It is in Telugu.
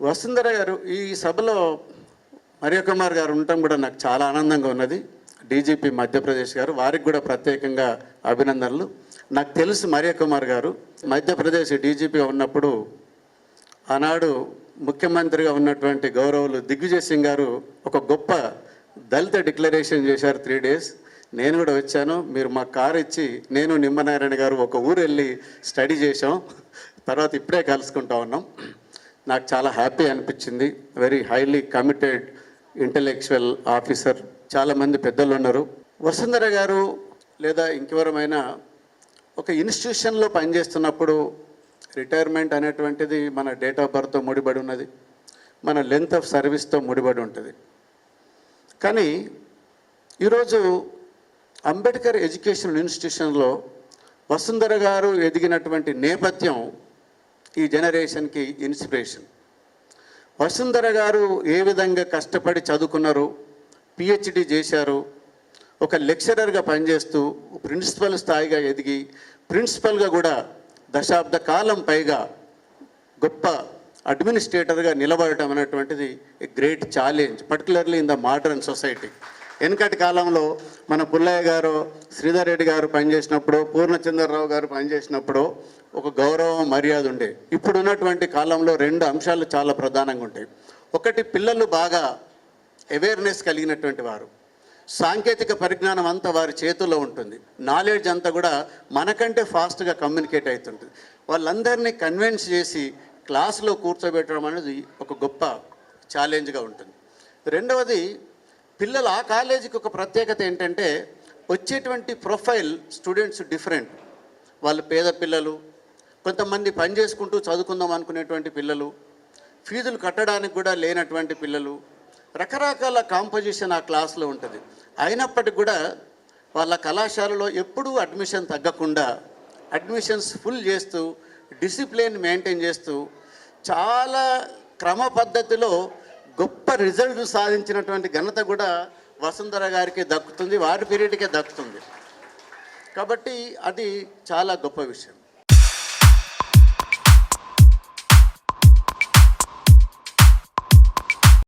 వసుంధర గారు ఈ సభలో మరియ కుమార్ గారు ఉండటం కూడా నాకు చాలా ఆనందంగా ఉన్నది. డీజీపీ మధ్యప్రదేశ్ గారు వారికి కూడా ప్రత్యేకంగా అభినందనలు. నాకు తెలుసు మరియ కుమార్ గారు మధ్యప్రదేశ్ డీజీపీగా ఉన్నప్పుడు ఆనాడు ముఖ్యమంత్రిగా ఉన్నటువంటి గౌరవులు దిగ్విజయ్ సింగ్ గారు ఒక గొప్ప దళిత డిక్లరేషన్ చేశారు త్రీ డేస్. నేను కూడా వచ్చాను మీరు మా కారు ఇచ్చి నేను నిమ్మనారాయణ గారు ఒక ఊరు వెళ్ళి స్టడీ చేశాం. తర్వాత ఇప్పుడే కలుసుకుంటా ఉన్నాం. నాకు చాలా హ్యాపీ అనిపించింది. Very highly committed intellectual officer చాలామంది పెద్దలు ఉన్నారు. వసుంధర గారు లేదా ఇంకెవరమైనా ఒక ఇన్స్టిట్యూషన్లో పనిచేస్తున్నప్పుడు రిటైర్మెంట్ అనేటువంటిది మన డేట్ ఆఫ్ బర్త్తో ముడిపడి ఉన్నది. మన లెంత్ ఆఫ్ సర్వీస్తో ముడిపడి ఉంటుంది. కానీ ఈరోజు అంబేద్కర్ ఎడ్యుకేషనల్ ఇన్స్టిట్యూషన్లో వసుంధర గారు ఎదిగినటువంటి నేపథ్యం ఈ జనరేషన్కి ఇన్స్పిరేషన్. వసుంధర గారు ఏ విధంగా కష్టపడి చదువుకున్నారు పిహెచ్డి చేశారు ఒక లెక్చరర్గా పనిచేస్తూ ప్రిన్సిపల్ స్థాయిగా ఎదిగి ప్రిన్సిపల్గా కూడా దశాబ్ద కాలం పైగా గొప్ప అడ్మినిస్ట్రేటర్గా నిలబడటం అనేటువంటిది great challenge particularly in the modern society వెనుకటి కాలంలో మన పుల్లయ్య గారు శ్రీధర్ రెడ్డి గారు పనిచేసినప్పుడు పూర్ణచంద్రరావు గారు పనిచేసినప్పుడు ఒక గౌరవం మర్యాద ఉండే. ఇప్పుడు ఉన్నటువంటి కాలంలో రెండు అంశాలు చాలా ప్రధానంగా ఉంటాయి. ఒకటి పిల్లలు బాగా అవేర్నెస్ కలిగినటువంటి వారు. సాంకేతిక పరిజ్ఞానం అంతా వారి చేతుల్లో ఉంటుంది. నాలెడ్జ్ అంతా కూడా మనకంటే ఫాస్ట్గా కమ్యూనికేట్ అవుతుంటుంది. వాళ్ళందరినీ కన్విన్స్ చేసి క్లాస్లో కూర్చోబెట్టడం అనేది ఒక గొప్ప ఛాలెంజ్గా ఉంటుంది. రెండవది పిల్లలు ఆ కాలేజీకి ఒక ప్రత్యేకత ఏంటంటే వచ్చేటువంటి ప్రొఫైల్ స్టూడెంట్స్ డిఫరెంట్. వాళ్ళు పేద పిల్లలు కొంతమంది పని చేసుకుంటూ చదువుకుందాం అనుకునేటువంటి పిల్లలు ఫీజులు కట్టడానికి కూడా లేనటువంటి పిల్లలు రకరకాల కాంపోజిషన్ ఆ క్లాస్లో ఉంటుంది. అయినప్పటికీ కూడా వాళ్ళ కళాశాలలో ఎప్పుడూ అడ్మిషన్ తగ్గకుండా అడ్మిషన్స్ ఫుల్ చేస్తూ డిసిప్లిన్ మెయింటైన్ చేస్తూ చాలా క్రమ పద్ధతిలో రిజల్ట్ సాధించినటువంటి ఘనత కూడా వసుంధర గారికి దక్కుతుంది వారి పీరియడ్కే దక్కుతుంది. కాబట్టి అది చాలా గొప్ప విషయం.